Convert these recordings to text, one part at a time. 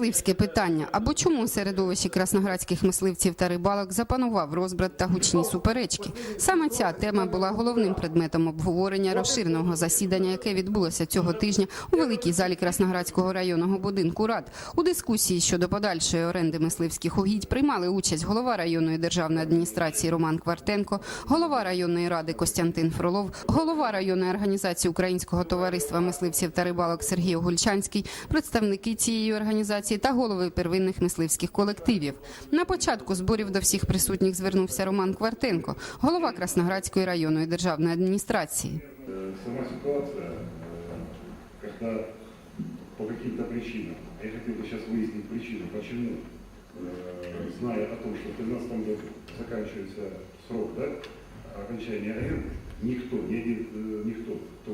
мисливське питання. Або чому у середовищі красноградських мисливців та рибалок запанував розбрат та гучні суперечки? Саме ця тема була головним предметом обговорення розширеного засідання, яке відбулося цього тижня у великій залі Красноградського районного будинку рад. У дискусії щодо подальшої оренди мисливських угідь приймали участь голова районної державної адміністрації Роман Квартенко, голова районної ради Костянтин Фролов, голова районної організації Українського товариства мисливців та рибалок Сергій Огульчанський, представники цієї організації та голови первинних мисливських колективів. На початку зборів до всіх присутніх звернувся Роман Квартенко, голова Красноградської районної державної адміністрації. Э, Сама ситуация, э, когда по каким-то причинам, а я хотел бы сейчас выяснить причину, почему, э, зная о том, что в 2013 году заканчивается срок да, окончания аренды, никто, ни один, э, никто, кто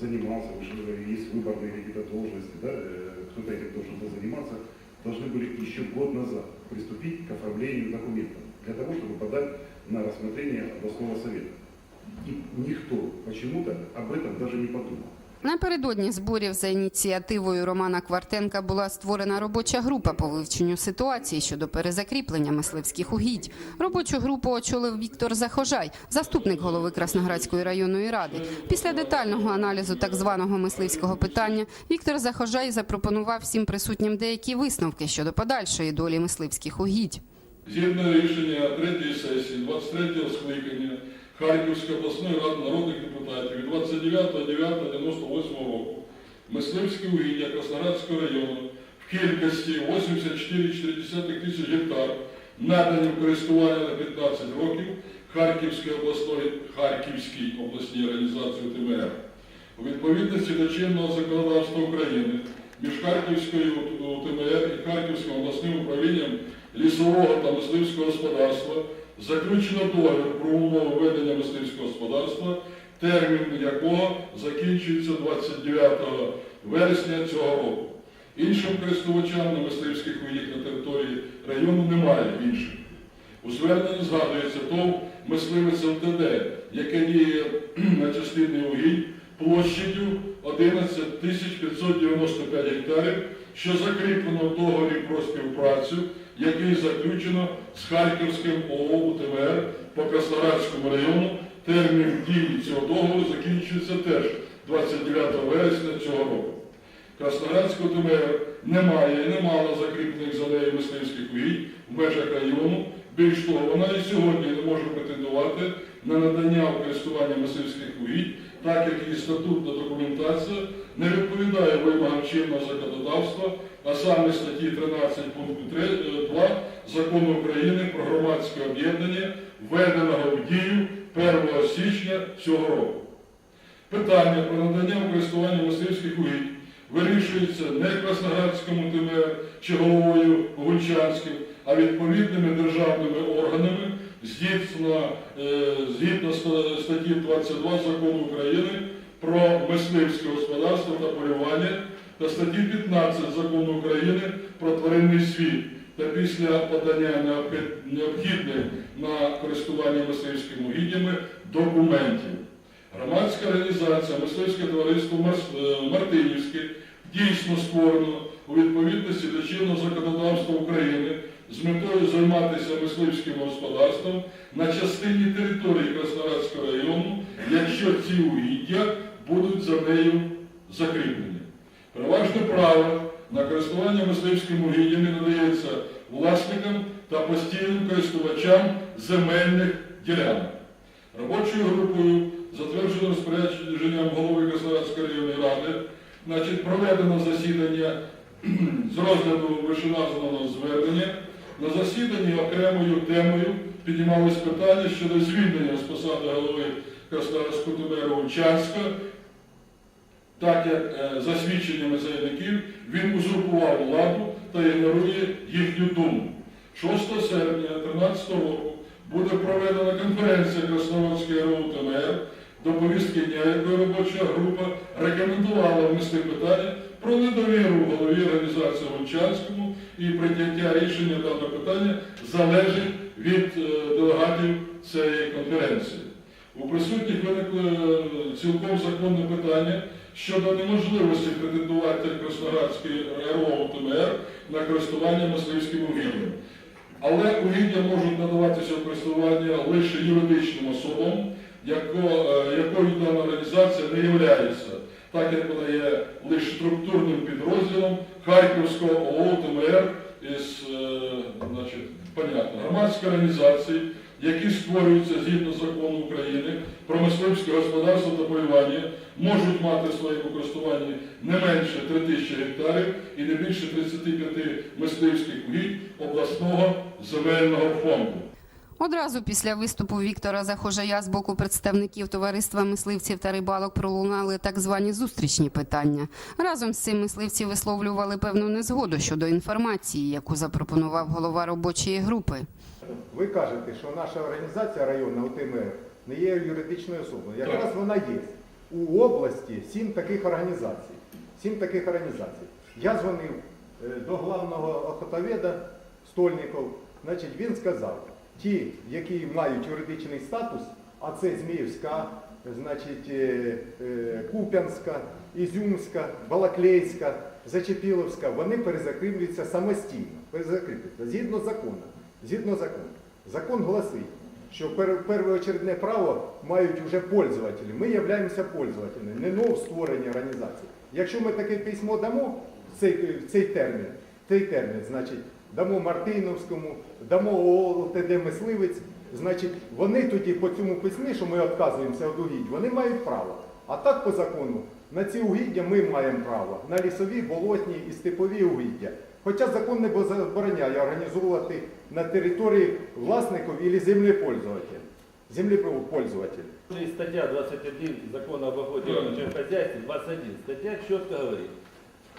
занимался, уже есть выборные какие-то должности, да, э, кто-то этим должен был заниматься, должны были еще год назад приступить к оформлению документов для того, чтобы подать на рассмотрение областного совета. И никто почему-то об этом даже не подумал. Напередодні зборів за ініціативою Романа Квартенка була створена робоча група по вивченню ситуації щодо перезакріплення мисливських угідь. Робочу групу очолив Віктор Захожай, заступник голови Красноградської районної ради. Після детального аналізу так званого мисливського питання Віктор Захожай запропонував всім присутнім деякі висновки щодо подальшої долі мисливських угідь. Згідно рішення третьої сесії 23-го скликання Харківської обласної ради народних депутатів від 29.09.98 року мисливські угіддя Красноградського району в кількості 84,4 тисяч гектар надані в користування на 15 років Харківської обласної Харківській обласній організації ТМР. У відповідності до чинного законодавства України між Харківською УТМР і Харківським обласним управлінням лісового та мисливського господарства заключено договір про умови ведення мисливського господарства, термін якого закінчується 29 вересня цього року. Іншим користувачам на мисливських угідь на території району немає інших. У зверненні згадується ТОВ мисливець ЛТД, яке діє на частині угідь площадю 11 595 гектарів, що закріплено в договорі про співпрацю, який заключено з Харківським ООО УТВР по Краснодарському району. Термін дії цього договору закінчується теж 29 вересня цього року. Краснодарського ТМР немає і не мала закріплених за нею мисливських угідь в межах району. Більш того, вона і сьогодні не може претендувати на надання в користування мисливських угідь, так як її статутна документація не відповідає вимогам чинного законодавства, а саме статті 13 пункту 2 Закону України про громадське об'єднання, введеного в дію 1 січня цього року. Питання про надання в користування мисливських угідь вирішується не Красноградському ТМР чи головою Гульчанським, а відповідними державними органами згідно, е, статті 22 Закону України про мисливське господарство та полювання та статті 15 Закону України про тваринний світ та після подання необхідних на користування мисливськими угіддями документів. Громадська організація Мисливське товариство е, Мартинівське дійсно створено у відповідності до чинного законодавства України з метою займатися мисливським господарством на частині території Краснодарського району, якщо ці угіддя будуть за нею закріплені. Переважне право на користування мисливським угіддями надається власникам та постійним користувачам земельних ділянок. Робочою групою, затвердженим розпорядженням голови Краснодарської районної ради, значить, проведено засідання з розгляду вищеназваного звернення. На засіданні окремою темою піднімалось питання щодо звільнення з посади голови Краснодарського ТБР Учанська, так як е, за свідченнями заявників він узурпував владу та ігнорує їхню думку. 6 серпня 2013 року буде проведена конференція Краснодарської РУТМР, до повістки дня якої робоча група рекомендувала внести питання про недовіру голові організації Гончанському і прийняття рішення даного питання залежить від е, делегатів цієї конференції. У присутніх виникло е, цілком законне питання щодо неможливості претендувати Красноградський РО УТМР на користування мисливським угіддям. Але угіддя можуть надаватися в користування лише юридичним особам, е, якою дана організація не являється, так як вона є лише структурним підрозділом Харківського ООО ТМР із е, значить, понятно, громадської організації, які створюються згідно закону України про мисливське господарство та полювання, можуть мати в своєму користуванні не менше 3 тисячі гектарів і не більше 35 мисливських угідь обласного земельного фонду. Одразу після виступу Віктора Захожая з боку представників товариства мисливців та рибалок пролунали так звані зустрічні питання. Разом з цим мисливці висловлювали певну незгоду щодо інформації, яку запропонував голова робочої групи. Ви кажете, що наша організація районна УТМР не є юридичною особою. Якраз вона є. У області сім таких організацій. Сім таких організацій. Я дзвонив е, до главного охотоведа Стольников. Значить, він сказав, ті, які мають юридичний статус, а це Зміївська, значить, е, е, Куп'янська, Ізюмська, Балаклейська, Зачепіловська, вони перезакріплюються самостійно. Перезакріплюються згідно закону. Згідно закону. Закон гласить, що пер- первоочередне право мають вже пользователі. Ми являємося пользователями, не нов створення організації. Якщо ми таке письмо дамо в цей, цей термін, цей термін, значить, дамо Мартиновському, дамо ООО ТД Мисливець, значить, вони тоді по цьому письмі, що ми відказуємося від угідь, вони мають право. А так по закону на ці угіддя ми маємо право, на лісові, болотні і степові угіддя. Хоча закон не забороняє організовувати на території власників або землепользователів. Землепользователь. И статья 21 закона об охоте и рыбном хозяйстве, 21 статья четко говорит,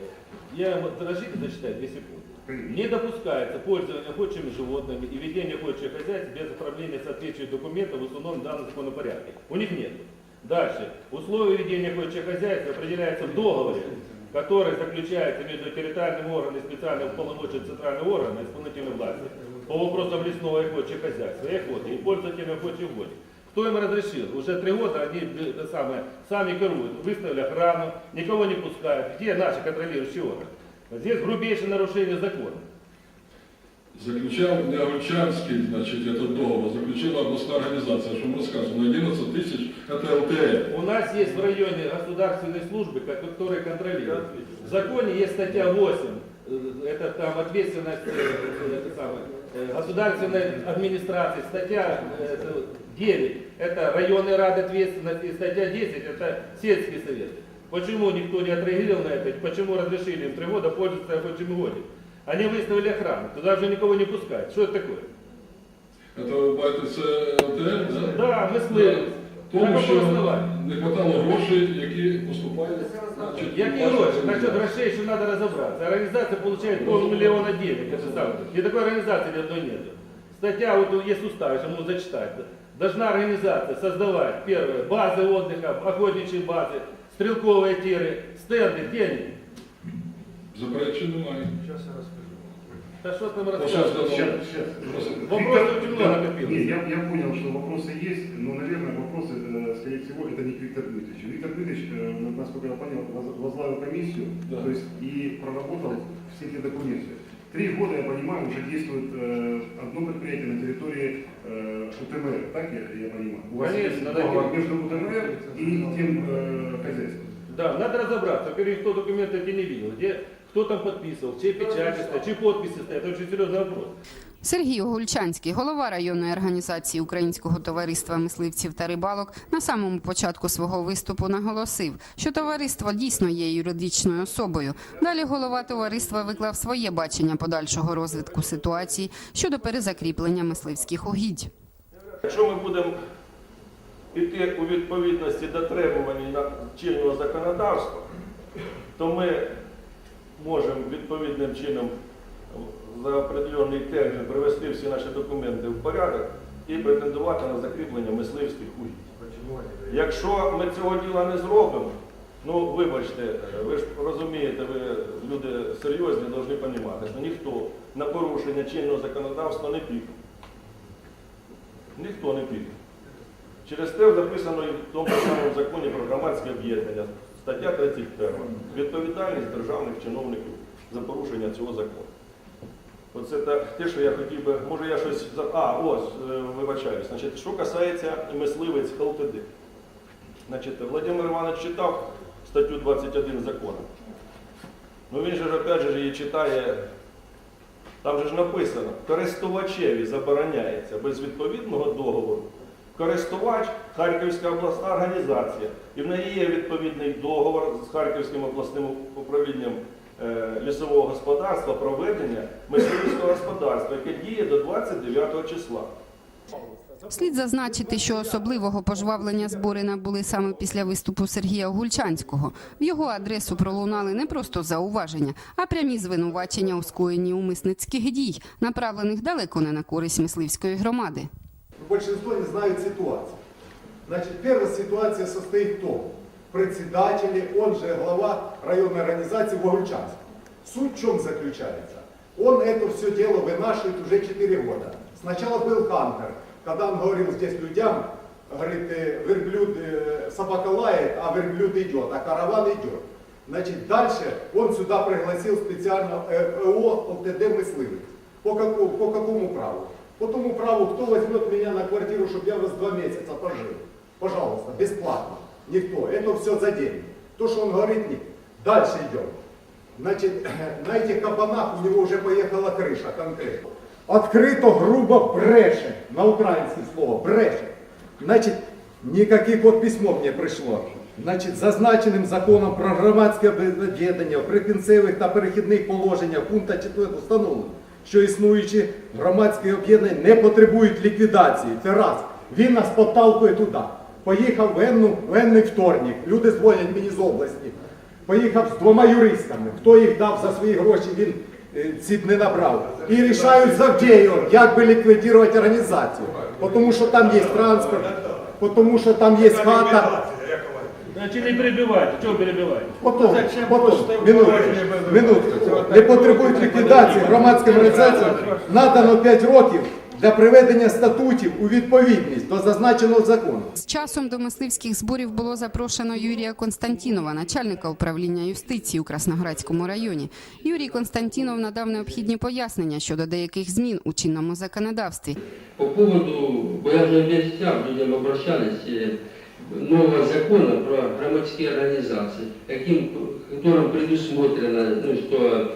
э, я вам разрешите зачитать 2 секунды. Не допускается пользование охотчими животными и ведение охотчего хозяйства без оформления соответствующих документов в установленном данном законном порядке. У них нет. Дальше. Условия ведения охотчего хозяйства определяются в договоре, который заключается между территориальным органом и специальным полномочием центрального органа исполнительной власти по вопросам лесного и охотчего хозяйства и охоты и пользователям охотчих угодий. Кто им разрешил? Уже три года они э, это самое, сами коруют, выставили охрану, никого не пускают. Где наши контролирующие органы? Здесь грубейшее нарушение закона. Заключал Неогольчанский, значит, этот договор, заключила областная организация, что мы рассказываем, на 11 тысяч это ЛТР. У нас есть в районе государственной службы, ко- которые контролируют. В законе есть статья 8, э, это там ответственность э, э, это самое, э, государственной администрации. Статья э, это 9, это районный рад ответственности. И статья 10, это сельский совет. Почему никто не отреагировал на это? Почему разрешили им три года пользоваться охотчими угодьями? Они выставили охрану, туда же никого не пускают. Что это такое? Это БТЦ ЛТР, да? Да, мисливець. Тому На що какому основании? не хватало грошей, які поступають. значить, Які в вашу гроші? Насчет організацію. грошей еще надо разобраться. Организация получает полмиллиона денег. Это самое. Ни такой организации ни одной нет. Статья, вот есть устав, я могу зачитать. Должна организация создавать, первое, базы отдыха, охотничьи базы, стрелковые тиры, стенды, где они? Заперечень немає. Да что там Сейчас, рассказывать? Сейчас, сейчас. Вопросов очень много накопилось. нет, я, я понял, что вопросы есть, но, наверное, вопросы, э, скорее всего, это не к Виктору Дмитриевичу. Виктор Дмитриевич, э, насколько я понял, воз- возглавил комиссию, Да. то есть и проработал все эти документы. Три года, я понимаю, уже действует э, одно предприятие на территории э, УТМР, так я, я понимаю? У вас Конечно, есть да. между УТМР и тем э, хозяйством. Да, надо разобраться. Во-первых, кто документы эти не видел, где, кто там подписывал, чьи печати стоят, чьи подписи стоят. Это очень серьезный вопрос. Сергій Огульчанський, голова районної організації Українського товариства мисливців та рибалок, на самому початку свого виступу наголосив, що товариство дійсно є юридичною особою. Далі голова товариства виклав своє бачення подальшого розвитку ситуації щодо перезакріплення мисливських угідь. Якщо ми будемо йти у відповідності до требувань на- чинного законодавства, то ми можемо відповідним чином за определений термін привести всі наші документи в порядок і претендувати на закріплення мисливських угідь. Якщо ми цього діла не зробимо, ну вибачте, ви ж розумієте, ви люди серйозні, повинні розуміти, що ніхто на порушення чинного законодавства не піде. Ніхто не піде. Через те записано і в тому самому законі про громадське об'єднання. Стаття 31. Відповідальність державних чиновників за порушення цього закону. Оце те, що я хотів би, може я щось. А, ось, е, вибачаюсь. Значить, що касається мисливець ЛТД. Значить, Владимир Іванович читав статтю 21 закону. Ну він же ж опять же її читає. Там же ж написано, користувачеві забороняється без відповідного договору. Користувач Харківська обласна організація. І в неї є відповідний договор з Харківським обласним управлінням е, лісового господарства про ведення мисливського господарства, яке діє до 29 числа. Слід зазначити, що особливого пожвавлення збори набули саме після виступу Сергія Гульчанського. В його адресу пролунали не просто зауваження, а прямі звинувачення у скоєнні умисницьких дій, направлених далеко не на користь мисливської громади Большинство не знают ситуацию. Значит, первая ситуация состоит в том, председатель, он же глава районной организации Вогульчанска. Суть в чем заключается? Он это все дело вынашивает уже 4 года. Сначала был Хантер, когда он говорил здесь людям, говорит, э, верблюд, э, собака лает, а верблюд идет, а караван идет. Значит, дальше он сюда пригласил специально э, ЭО ОТД «Мысливец». По какому, по какому праву? По тому праву, кто возьмет меня на квартиру, чтобы я у вас два месяца пожил? Пожалуйста, бесплатно. Никто. Это все за деньги. То, что он говорит, нет. Дальше идем. Значит, на этих кабанах у него уже поехала крыша конкретно. Открыто, грубо бреше. На украинское слово бреше. Значит, никаких вот письмо мне пришло. Значить, зазначеним законом про громадське об'єднання в прикінцевих та перехідних положеннях пункта 4 встановлено, що існуючі громадські об'єднання не потребують ліквідації. Це раз. Він нас подталкує туди. Поїхав в Енну, в Енний вторник. Люди дзвонять мені з області. Поїхав з двома юристами. Хто їх дав за свої гроші, він е, ці не набрав. І рішають за Авдєєвим, як би ліквідувати організацію. Тому що там є транспорт, тому що там є хата. Значит, не перебивайте. Чего перебивать? Потом, потом, минутку, минутку. Не потребують ліквідації громадським організаціям надано 5 років для приведення статутів у відповідність до зазначеного закону. З часом до мисливських зборів було запрошено Юрія Константінова, начальника управління юстиції у Красноградському районі. Юрій Константінов надав необхідні пояснення щодо деяких змін у чинному законодавстві. По поводу, бо я вже весь людям обращались, э, нового закона про громадские организации, каким, которым предусмотрено, ну, что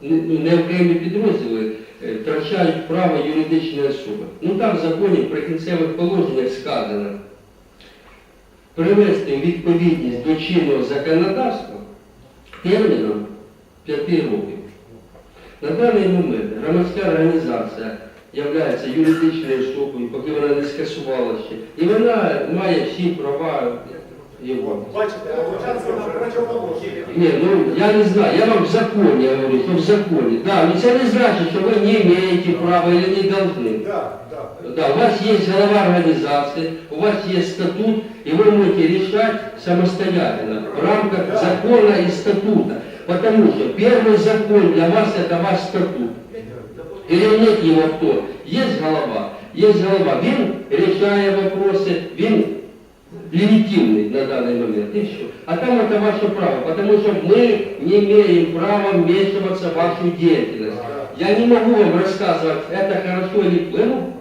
ну, окремі підрозділи е, втрачають право юридичної особи. Ну там в законі в прикінцевих положеннях сказано привести відповідність до чинного законодавства терміном 5 років. На даний момент громадська організація є юридичною особою, поки вона не скасувала ще. І вона має всі права його. Бачите, а Лучанська нам противоположне. Ні, ну я не знаю, я вам в законі говорю, що в законі. Да, но це не значить, що ви не маєте права или не должны. Да, да. Да, у вас есть голова организации, у вас есть статут, и вы можете решать самостоятельно в рамках закона и статута. Потому что первый закон для вас это ваш статут. Или нет его кто? Есть голова, есть голова. Він решая вопросы, він легитимный на данный момент, и все. А там это ваше право, потому что мы не имеем права вмешиваться в вашу деятельность. Я не могу вам рассказывать, это хорошо или плохо, ну,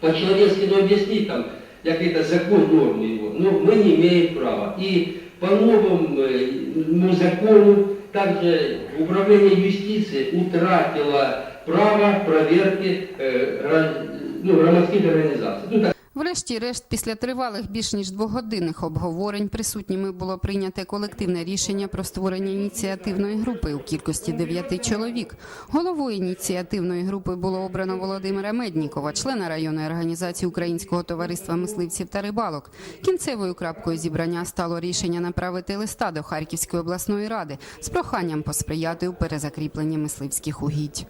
по-человечески ну, объяснить там, какой-то закон нормы его, но мы не имеем права. И по новому э, ну, закону также управление юстиции утратило право проверки э, ну, громадских организаций. Ну, Врешті-решт, після тривалих більш ніж двогодинних обговорень присутніми було прийняте колективне рішення про створення ініціативної групи у кількості дев'яти чоловік. Головою ініціативної групи було обрано Володимира Меднікова, члена районної організації Українського товариства мисливців та рибалок. Кінцевою крапкою зібрання стало рішення направити листа до Харківської обласної ради з проханням посприяти у перезакріпленні мисливських угідь.